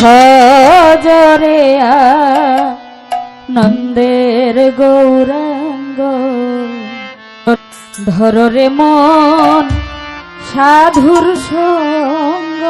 ভজরে নন্দের গৌরাঙ্গ। ধররে মন সাধুর সঙ্গ।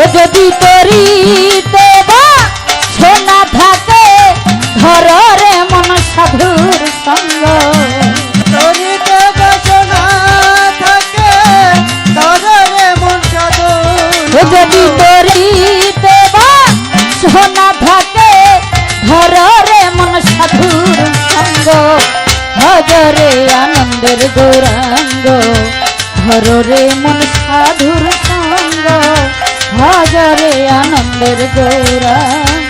ও যদি তরি দেবা সোনা থাকে ধরে মন সাধুর সঙ্গ। তরিতে বাসনা থাকে তরে মন সাধুর ও যদি তরি দেবা সোনা থাকে ধরে মন সাধুর সঙ্গ। ভজরে আনন্দের গৌরাঙ্গ ধরে মন সাধুর ভজরে আনন্দের গৌরাঙ্গ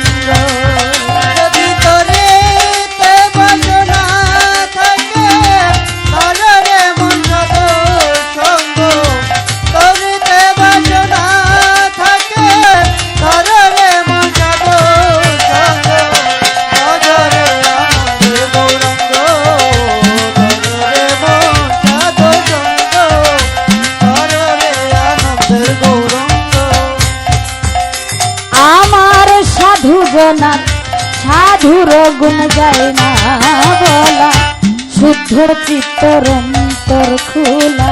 সাধুর গুণ যায় না বলা শুদ্ধ চিত্তর অন্তর খোলা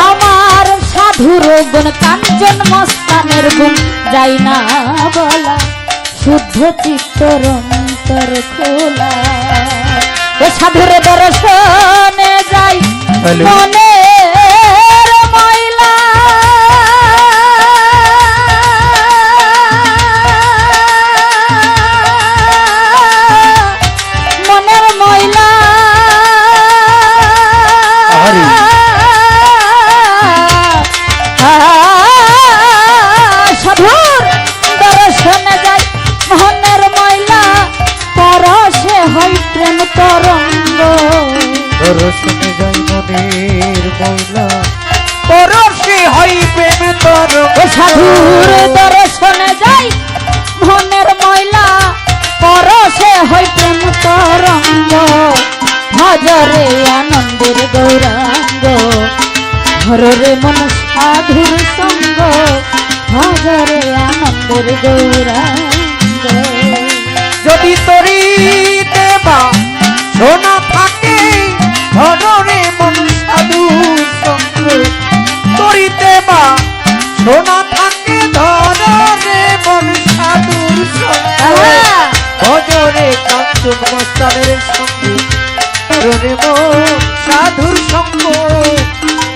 আমার সাধুর গুণ কাঞ্চন মস্তানের গুণ যায় না বলা শুদ্ধ চিত্তর অন্তর খোলা ও সাধুর দর্শনে যাই Hello. হয় প্রেম তরঙ্গ। দর্শনে যাই মনের ময়লা। পরশে হই প্রেম তর ও সাধুর দর্শনে যাই মনের ময়লা। পরশে হয় প্রেম তরঙ্গ। ভজরে আনন্দের গৌরাঙ্গ। হররে মন সাধুর সঙ্গ। ভজরে আনন্দের গৌরাঙ্গ। যদি তরি দেবা সোনা থাকে ধরে মন সাধু সঙ্গ তরি দেবা সোনা থাকে ধরে মন সাধুর ভজরে কাঞ্চন মস্তানের সঙ্গে। ভজরে মন সাধুর সঙ্গ।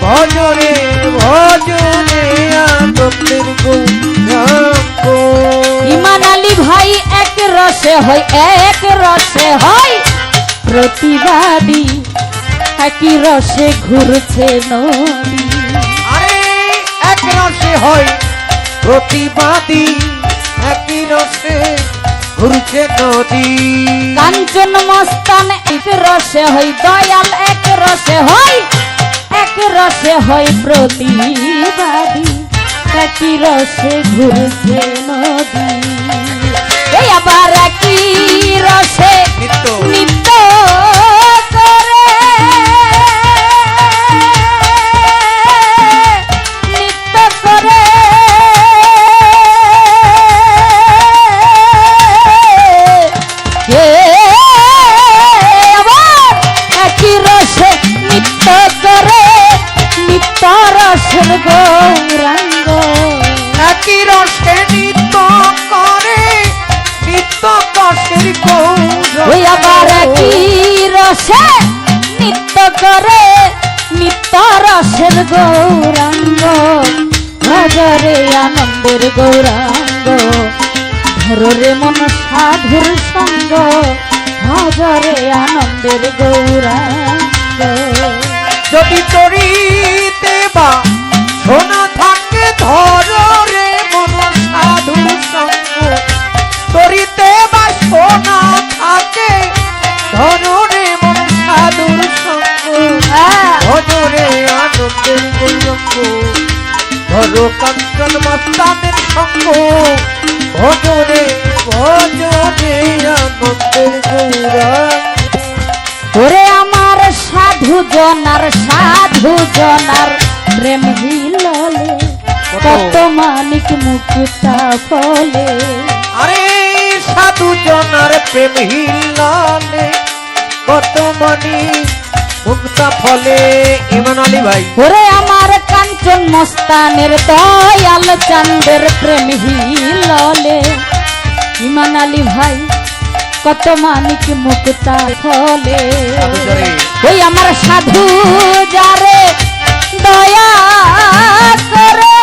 ভজরে ভজরে আনন্দের গৌরাঙ্গ। ইমান আলী ভাই এক রসে হয় এক রসে হয়। প্রতিবাদী একই রসে ঘুরছে নদী। আরে এক রসে হয়। প্রতিবাদী একই রসে ঘুরছে নদী। কাঞ্চন মস্তান এক রসে হয় দয়াল এক রসে হয়। এক রসে হয় প্রতিবাদী একই রসে ঘুরছে নদী। রসের গৌরাঙ্গ। একই রসে নিত্য করে নিত্য কষের ওই আবার একই রসে নিত্য করে নিত্য রসের গৌরাঙ্গ। ভজরে আনন্দের গৌরাঙ্গ রে মন সাধুর সঙ্গ। হাজারে আনন্দের গৌরাঙ্গ। যদি তরিতে বা সোনা থাকে ধর রে মন সাধু সঙ্গ। তরিতে বা সোনা থাকে ধর রে মন সাধুর সঙ্গ। হ্যাঁ, ভজরে আনন্দের গৌরঙ্গ ধর কাঞ্চন মস্তানের সঙ্গ। ভজরে ভজরে আনন্দের গৌরঙ্গ ওরে আমার সাধু জনার সাধু জনার প্রেম হিললে কত? মালিক মুক্তা ফলে। আরে সাধু জনার প্রেম হিলালে কত মনি মুক্তা ফলে। ইমান আলী ভাই। ওরে আমার কাঞ্চন মস্তানের দয়াল চান্দের প্রেম হিললে। ইমান আলী ভাই কত মানিক মুক্তা ফলে। ওই আমার সাধু যারে দয়া করে।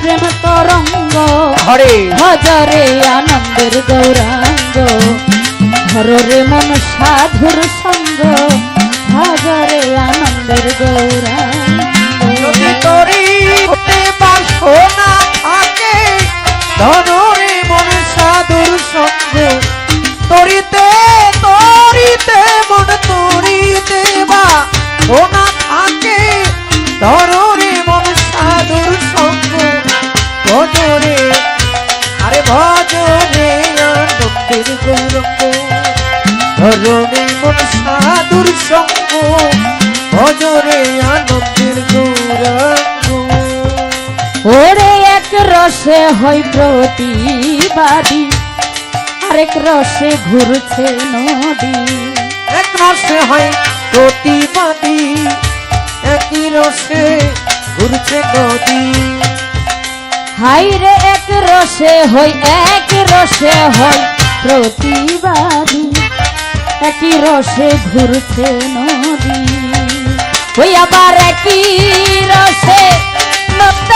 প্রেম তরঙ্গ। হরে। হজরে আনন্দের গৌরাঙ্গ। হরে মন সাধুর সঙ্গ। হজরে আনন্দের গৌরাঙ্গ। গৌরঙ্গ ধরণে মন সাধুর সঙ্গ ভজরে আনন্দের গৌরঙ্গ ওরে এক রসে হয় প্রতিবাদী আরেক রসে ঘুরছে নদী। এক রসে হয় প্রতিবাদী একই রসে ঘুরছে নদী। হাইরে এক রসে হই এক রসে হই প্রতিবাদী একই রসে ঘুরছে নদী। ওই আবার একই রসে নত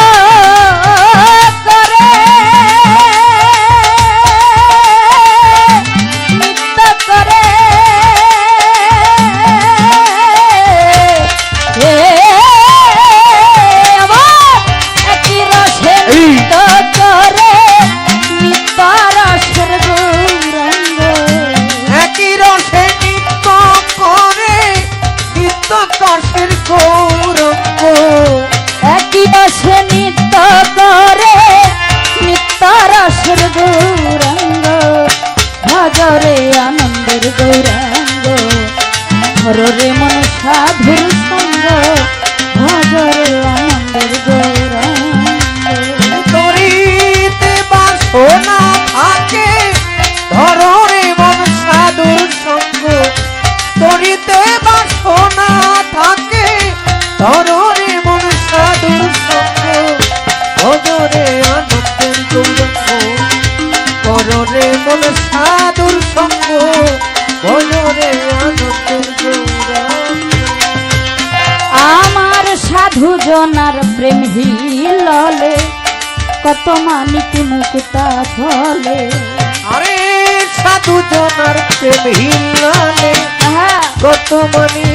আহা, কত মনি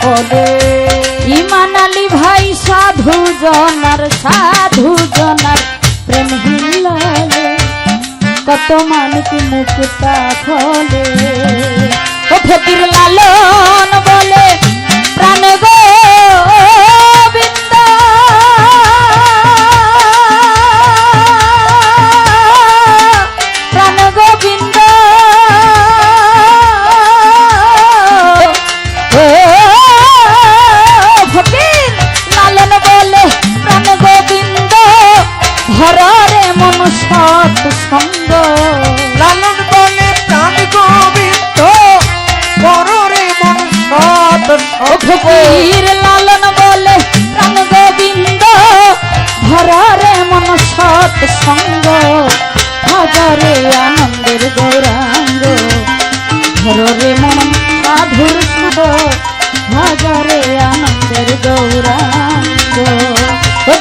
ফলে। ইমান আলী ভাই সাধু জনার সাধু জনার প্রেম হিললে কত মানিক মুক্তা ফলে ও ফকির লালন বলে প্রাণ গো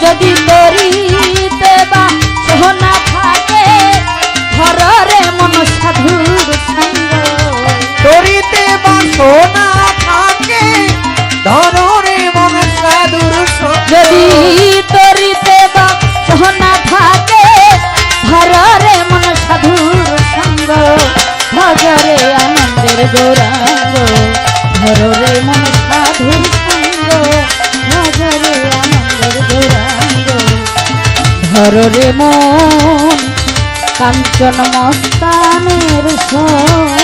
যদি তরিতে বা সোহনা থাকে ধরে মন সাধুর সঙ্গ তরিতে বা সোনা থাকে ধরে মন সাধুর যদি তরিতে বা সোহনা থাকে ধরে মন সাধুর সঙ্গ ভজরে আনন্দের গৌরাঙ্গ ধরে মন ধরে মন কাঞ্চন মস্তানের সঙ্গ